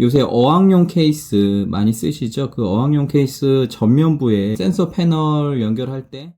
요새 어학용 케이스 많이 쓰시죠? 그 어학용 케이스 전면부에 센서 패널 연결할 때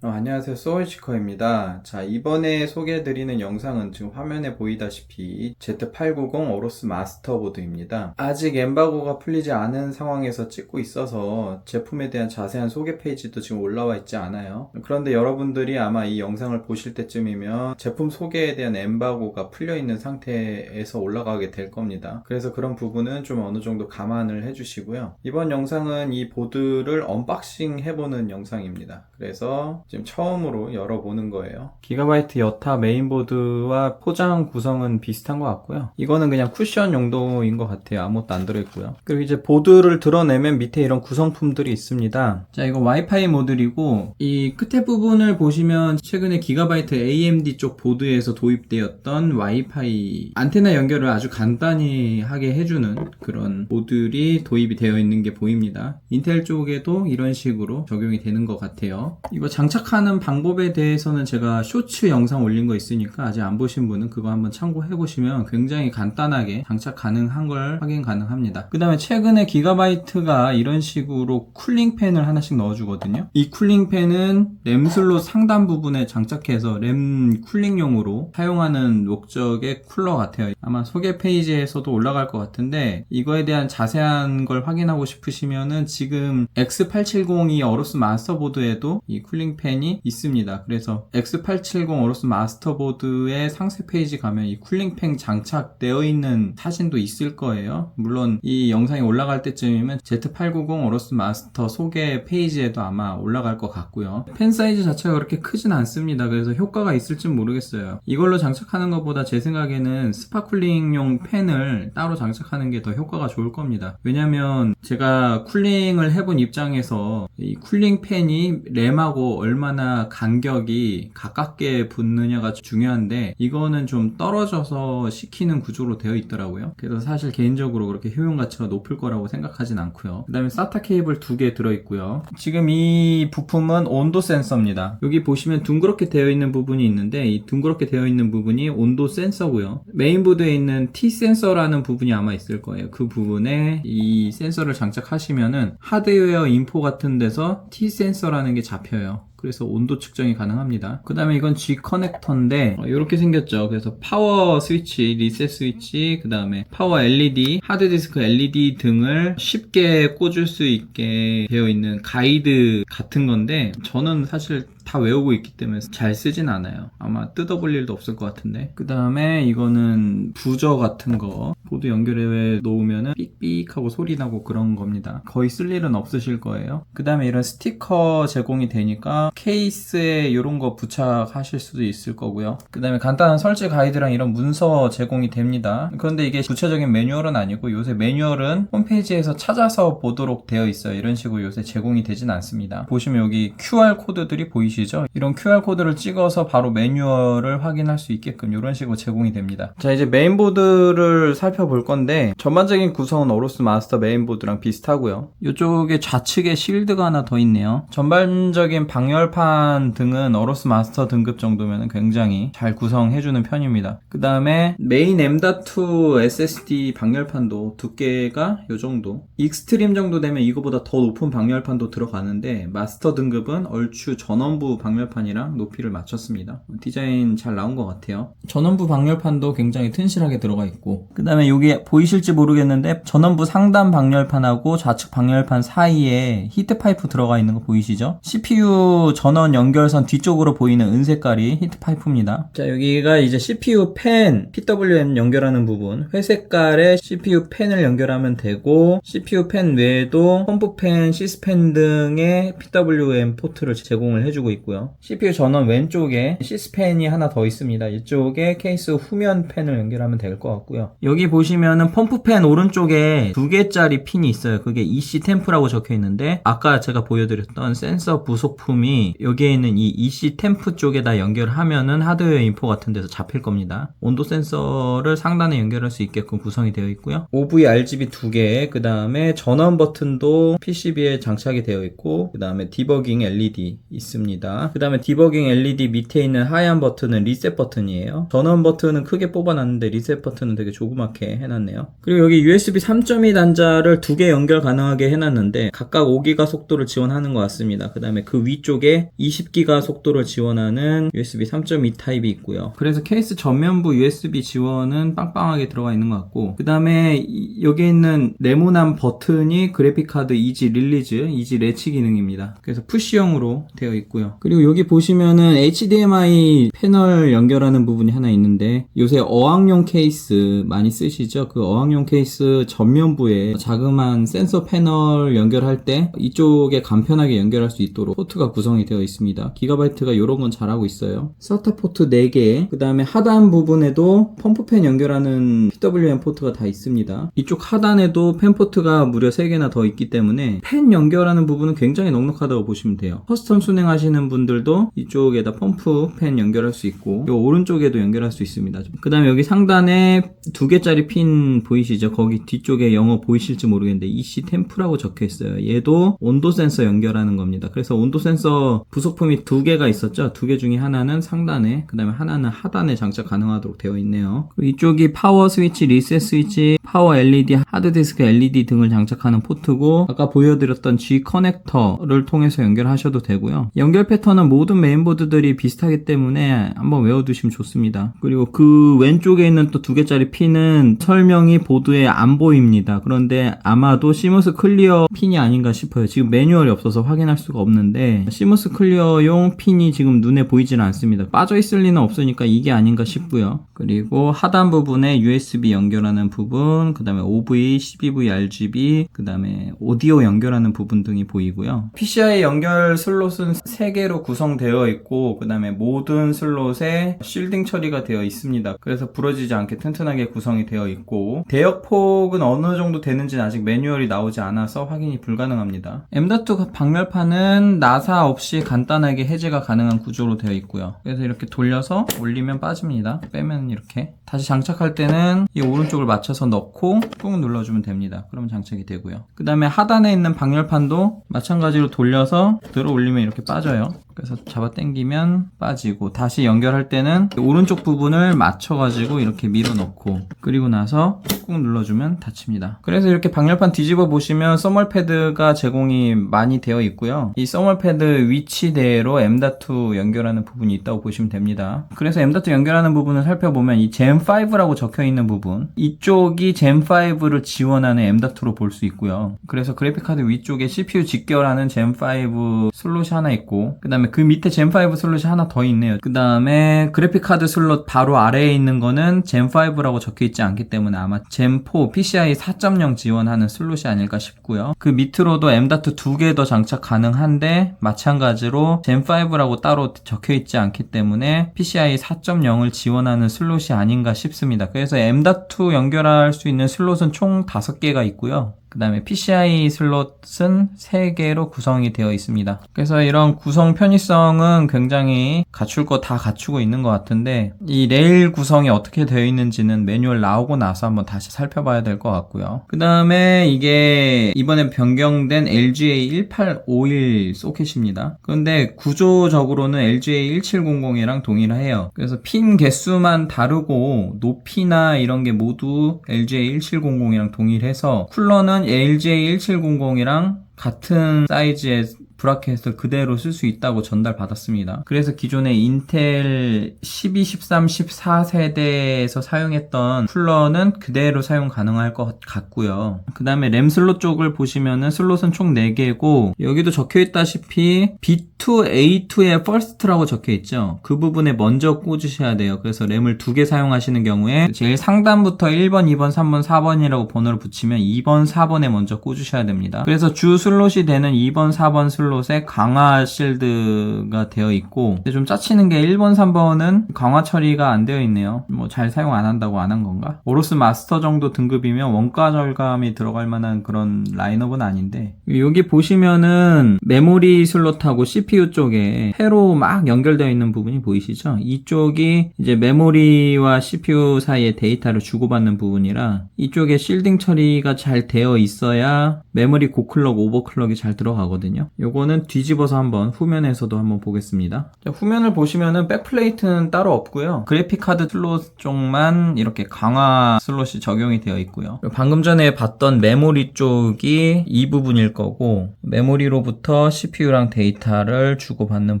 어, 안녕하세요. 소울치커입니다. 자, 이번에 소개해드리는 영상은 지금 화면에 보이다시피 Z890 오로스 마스터보드입니다. 아직 엠바고가 풀리지 않은 상황에서 찍고 있어서 제품에 대한 자세한 소개 페이지도 지금 올라와 있지 않아요. 그런데 여러분들이 아마 이 영상을 보실 때쯤이면 제품 소개에 대한 엠바고가 풀려있는 상태에서 올라가게 될 겁니다. 그래서 그런 부분은 좀 어느 정도 감안을 해주시고요. 이번 영상은 이 보드를 언박싱 해보는 영상입니다. 그래서 지금 처음으로 열어보는 거예요. 기가바이트 여타 메인보드와 포장 구성은 비슷한 것 같고요. 이거는 그냥 쿠션 용도인 것 같아요. 아무것도 안 들어있고요. 그리고 이제 보드를 드러내면 밑에 이런 구성품들이 있습니다. 자, 이거 와이파이 모듈이고 이 끝에 부분을 보시면 최근에 기가바이트 AMD 쪽 보드에서 도입되었던 와이파이 안테나 연결을 아주 간단히 하게 해주는 그런 모듈이 도입이 되어 있는 게 보입니다. 인텔 쪽에도 이런 식으로 적용이 되는 것 같아요. 이거 장착 하는 방법에 대해서는 제가 쇼츠 영상 올린 거 있으니까 아직 안 보신 분은 그거 한번 참고해 보시면 굉장히 간단하게 장착 가능한 걸 확인 가능합니다. 그 다음에 최근에 기가바이트가 이런 식으로 쿨링팬을 하나씩 넣어주거든요. 이 쿨링팬은 램슬롯 상단 부분에 장착해서 램 쿨링용으로 사용하는 목적의 쿨러 같아요. 아마 소개 페이지에서도 올라갈 것 같은데 이거에 대한 자세한 걸 확인하고 싶으시면은 지금 X870이 어로스 마스터보드에도 이 쿨링팬 이 있습니다. 그래서 X870 어로스 마스터보드의 상세 페이지 가면 이 쿨링팬 장착되어 있는 사진도 있을 거예요. 물론 이 영상이 올라갈 때쯤이면 Z890 어로스 마스터 소개 페이지에도 아마 올라갈 것 같고요. 팬 사이즈 자체가 그렇게 크진 않습니다. 그래서 효과가 있을진 모르겠어요. 이걸로 장착하는 것보다 제 생각에는 스파쿨링용 팬을 따로 장착하는 게 더 효과가 좋을 겁니다. 왜냐면 제가 쿨링을 해본 입장에서 이 쿨링 팬이 램하고 얼마 나 간격이 가깝게 붙느냐가 중요한데 이거는 좀 떨어져서 시키는 구조로 되어 있더라고요. 그래서 사실 개인적으로 그렇게 효용 가치가 높을 거라고 생각하진 않고요. 그 다음에 사타 케이블 두 개 들어 있고요. 지금 이 부품은 온도 센서입니다. 여기 보시면 둥그렇게 되어 있는 부분이 있는데 이 둥그렇게 되어 있는 부분이 온도 센서고요. 메인보드에 있는 T 센서라는 부분이 아마 있을 거예요. 그 부분에 이 센서를 장착하시면은 하드웨어 인포 같은 데서 T 센서라는 게 잡혀요. 그래서 온도 측정이 가능합니다. 그 다음에 이건 G 커넥터인데 이렇게 생겼죠. 그래서 파워 스위치, 리셋 스위치, 그 다음에 파워 LED, 하드디스크 LED 등을 쉽게 꽂을 수 있게 되어 있는 가이드 같은 건데 저는 사실 다 외우고 있기 때문에 잘 쓰진 않아요. 아마 뜯어볼 일도 없을 것 같은데. 그 다음에 이거는 부저 같은 거 보드 연결해 놓으면은 삑삑하고 소리 나고 그런 겁니다. 거의 쓸 일은 없으실 거예요. 그 다음에 이런 스티커 제공이 되니까 케이스에 이런 거 부착하실 수도 있을 거고요. 그 다음에 간단한 설치 가이드랑 이런 문서 제공이 됩니다. 그런데 이게 구체적인 매뉴얼은 아니고 요새 매뉴얼은 홈페이지에서 찾아서 보도록 되어 있어요. 이런 식으로 요새 제공이 되진 않습니다. 보시면 여기 QR 코드들이 보이시 죠? 이런 QR 코드를 찍어서 바로 매뉴얼을 확인할 수 있게끔 이런 식으로 제공이 됩니다. 자 이제 메인보드를 살펴볼 건데 전반적인 구성은 오로스 마스터 메인보드랑 비슷하고요. 이쪽에 좌측에 실드가 하나 더 있네요. 전반적인 방열판 등은 어로스 마스터 등급 정도면 굉장히 잘 구성해주는 편입니다. 그 다음에 메인 M.2 SSD 방열판도 두께가 이 정도. 익스트림 정도 되면 이거보다 더 높은 방열판도 들어가는데 마스터 등급은 얼추 전원부 방열판이랑 높이를 맞췄습니다. 디자인 잘 나온 것 같아요. 전원부 방열판도 굉장히 튼실하게 들어가 있고 그 다음에 여기 보이실지 모르겠는데 전원부 상단 방열판하고 좌측 방열판 사이에 히트 파이프 들어가 있는 거 보이시죠? CPU 전원 연결선 뒤쪽으로 보이는 은색깔이 히트 파이프입니다. 자 여기가 이제 CPU 펜 PWM 연결하는 부분 회색깔의 CPU 펜을 연결하면 되고 CPU 펜 외에도 펌프 펜, 시스펜 등의 PWM 포트를 제공을 해주고 있고 요. CPU 전원 왼쪽에 시스펜이 하나 더 있습니다. 이쪽에 케이스 후면 펜을 연결하면 될 것 같고요. 여기 보시면은 펌프 펜 오른쪽에 두 개짜리 핀이 있어요. 그게 EC 템프라고 적혀 있는데 아까 제가 보여드렸던 센서 부속품이 여기에 있는 이 EC 템프 쪽에다 연결하면은 하드웨어 인포 같은 데서 잡힐 겁니다. 온도 센서를 상단에 연결할 수 있게끔 구성이 되어 있고요. OV RGB 두 개, 그 다음에 전원 버튼도 PCB에 장착이 되어 있고, 그 다음에 디버깅 LED 있습니다. 있습니다. 그 다음에 디버깅 LED 밑에 있는 하얀 버튼은 리셋 버튼이에요. 전원 버튼은 크게 뽑아놨는데 리셋 버튼은 되게 조그맣게 해놨네요. 그리고 여기 USB 3.2 단자를 두 개 연결 가능하게 해놨는데 각각 5기가 속도를 지원하는 것 같습니다. 그 다음에 그 위쪽에 20기가 속도를 지원하는 USB 3.2 타입이 있고요. 그래서 케이스 전면부 USB 지원은 빵빵하게 들어가 있는 것 같고 그 다음에 여기에 있는 네모난 버튼이 그래픽카드 이지 릴리즈, 이지 레치 기능입니다. 그래서 푸시형으로 되어 있고요. 그리고 여기 보시면은 HDMI 패널 연결하는 부분이 하나 있는데 요새 어학용 케이스 많이 쓰시죠? 그 어학용 케이스 전면부에 자그마한 센서 패널 연결할 때 이쪽에 간편하게 연결할 수 있도록 포트가 구성이 되어 있습니다. 기가바이트가 이런 건 잘하고 있어요. SATA 포트 4개, 그 다음에 하단 부분에도 펌프팬 연결하는 PWM 포트가 다 있습니다. 이쪽 하단에도 팬 포트가 무려 3개나 더 있기 때문에 팬 연결하는 부분은 굉장히 넉넉하다고 보시면 돼요. 커스텀 순행하시는 분들도 이쪽에다 펌프 팬 연결할 수 있고 이 오른쪽에도 연결할 수 있습니다. 그 다음에 여기 상단에 두 개짜리 핀 보이시죠? 거기 뒤쪽에 영어 보이실지 모르겠는데 EC 템프라고 적혀 있어요. 얘도 온도 센서 연결하는 겁니다. 그래서 온도 센서 부속품이 두 개가 있었죠. 두 개 중에 하나는 상단에, 그 다음에 하나는 하단에 장착 가능하도록 되어 있네요. 그리고 이쪽이 파워 스위치, 리셋 스위치, 파워 LED, 하드디스크 LED 등을 장착하는 포트고 아까 보여드렸던 G 커넥터를 통해서 연결하셔도 되고요. 연결 패턴은 모든 메인보드들이 비슷하기 때문에 한번 외워두시면 좋습니다. 그리고 그 왼쪽에 있는 또 두 개짜리 핀은 설명이 보드에 안 보입니다. 그런데 아마도 시무스 클리어 핀이 아닌가 싶어요. 지금 매뉴얼이 없어서 확인할 수가 없는데 시무스 클리어용 핀이 지금 눈에 보이지는 않습니다. 빠져 있을 리는 없으니까 이게 아닌가 싶고요. 그리고 하단 부분에 USB 연결하는 부분, 그 다음에 OV, 12V, RGB, 그 다음에 오디오 연결하는 부분 등이 보이고요. PCI 연결 슬롯은 3개로 구성되어 있고, 그 다음에 모든 슬롯에 쉴딩 처리가 되어 있습니다. 그래서 부러지지 않게 튼튼하게 구성이 되어 있고, 대역폭은 어느 정도 되는지는 아직 매뉴얼이 나오지 않아서 확인이 불가능합니다. M.2 방열판은 나사 없이 간단하게 해제가 가능한 구조로 되어 있고요. 그래서 이렇게 돌려서 올리면 빠집니다. 빼면 이렇게. 다시 장착할 때는 이 오른쪽을 맞춰서 넣고 꾹 눌러주면 됩니다. 그러면 장착이 되고요. 그 다음에 하단에 있는 방열판도 마찬가지로 돌려서 들어 올리면 이렇게 빠져요. 그래서 잡아 당기면 빠지고 다시 연결할 때는 오른쪽 부분을 맞춰가지고 이렇게 밀어 넣고 그리고 나서 꾹 눌러주면 닫힙니다. 그래서 이렇게 방열판 뒤집어 보시면 써멀 패드가 제공이 많이 되어 있고요. 이 써멀 패드 위치대로 M.2 연결하는 부분이 있다고 보시면 됩니다. 그래서 M.2 연결하는 부분을 살펴보면 이 Gen5라고 적혀 있는 부분 이쪽이 Gen5를 지원하는 M.2로 볼 수 있고요. 그래서 그래픽카드 위쪽에 CPU 직결하는 Gen5 슬롯이 하나 있고 그 다음에 그 밑에 젠5 슬롯이 하나 더 있네요. 그 다음에 그래픽카드 슬롯 바로 아래에 있는 거는 젠5라고 적혀 있지 않기 때문에 아마 젠4 PCI 4.0 지원하는 슬롯이 아닐까 싶고요. 그 밑으로도 M.2 두 개 더 장착 가능한데 마찬가지로 젠5라고 따로 적혀 있지 않기 때문에 PCI 4.0을 지원하는 슬롯이 아닌가 싶습니다. 그래서 M.2 연결할 수 있는 슬롯은 총 5개가 있고요. 그 다음에 PCI 슬롯은 3개로 구성이 되어 있습니다. 그래서 이런 구성 편의성은 굉장히 갖출 거 다 갖추고 있는 것 같은데 이 레일 구성이 어떻게 되어 있는지는 매뉴얼 나오고 나서 한번 다시 살펴봐야 될 것 같고요. 그 다음에 이게 이번에 변경된 LGA 1851 소켓입니다. 그런데 구조적으로는 LGA 1700이랑 동일해요. 그래서 핀 개수만 다르고 높이나 이런 게 모두 LGA 1700이랑 동일해서 쿨러는 LGA 1700이랑 같은 사이즈의 브라켓을 그대로 쓸 수 있다고 전달받았습니다. 그래서 기존의 인텔 12, 13, 14세대에서 사용했던 쿨러는 그대로 사용 가능할 것 같고요. 그 다음에 램 슬롯 쪽을 보시면은 슬롯은 총 4개고 여기도 적혀 있다시피 B2A2의 first라고 적혀 있죠. 그 부분에 먼저 꽂으셔야 돼요. 그래서 램을 두개 사용하시는 경우에 제일 상단부터 1번, 2번, 3번, 4번이라고 번호를 붙이면 2번, 4번에 먼저 꽂으셔야 됩니다. 그래서 주 슬롯이 되는 2번, 4번 슬롯 에 강화 실드가 되어 있고 좀 짜치는 게 1번, 3번은 강화 처리가 안 되어 있네요. 뭐 잘 사용 안 한다고 안 한 건가? 오로스 마스터 정도 등급이면 원가 절감이 들어갈 만한 그런 라인업은 아닌데 여기 보시면은 메모리 슬롯하고 CPU 쪽에 회로 막 연결되어 있는 부분이 보이시죠? 이쪽이 이제 메모리와 CPU 사이에 데이터를 주고받는 부분이라 이쪽에 실딩 처리가 잘 되어 있어야 메모리 고클럭, 오버클럭이 잘 들어가거든요. 요거 요거는 뒤집어서 한번 후면에서도 한번 보겠습니다. 자, 후면을 보시면은 백플레이트는 따로 없고요. 그래픽 카드 슬롯 쪽만 이렇게 강화 슬롯이 적용이 되어 있고요. 방금 전에 봤던 메모리 쪽이 이 부분일 거고 메모리로부터 CPU랑 데이터를 주고받는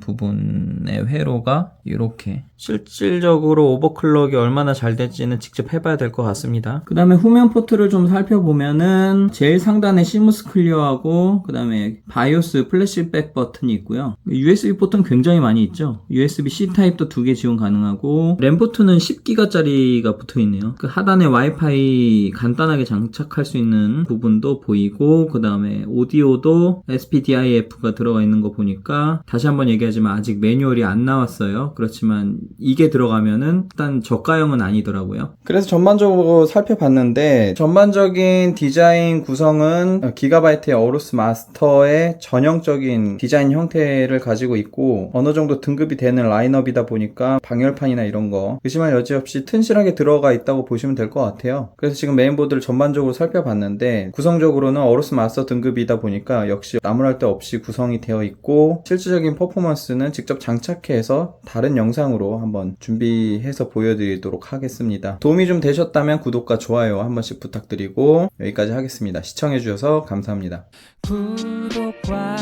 부분의 회로가 이렇게 실질적으로 오버클럭이 얼마나 잘 될지는 직접 해봐야 될 것 같습니다. 그 다음에 후면 포트를 좀 살펴보면은 제일 상단에 시무스 클리어하고 그 다음에 바이오스 플래시백 버튼이 있고요. USB 포트는 굉장히 많이 있죠. USB-C 타입도 두 개 지원 가능하고 램 포트는 10기가짜리가 붙어 있네요. 그 하단에 와이파이 간단하게 장착할 수 있는 부분도 보이고 그 다음에 오디오도 SPDIF가 들어가 있는 거 보니까 다시 한번 얘기하지만 아직 매뉴얼이 안 나왔어요. 그렇지만 이게 들어가면은 일단 저가형은 아니더라고요. 그래서 전반적으로 살펴봤는데 전반적인 디자인 구성은 기가바이트의 어루스 마스터의 전형적인 디자인 형태를 가지고 있고 어느 정도 등급이 되는 라인업이다 보니까 방열판이나 이런 거 의심할 여지 없이 튼실하게 들어가 있다고 보시면 될 것 같아요. 그래서 지금 메인보드를 전반적으로 살펴봤는데 구성적으로는 어루스 마스터 등급이다 보니까 역시 나무랄 데 없이 구성이 되어 있고 실질적인 퍼포먼스는 직접 장착해서 다른 영상으로 한번 준비해서 보여드리도록 하겠습니다. 도움이 좀 되셨다면 구독과 좋아요 한 번씩 부탁드리고 여기까지 하겠습니다. 시청해주셔서 감사합니다. 구독과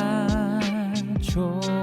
좋아요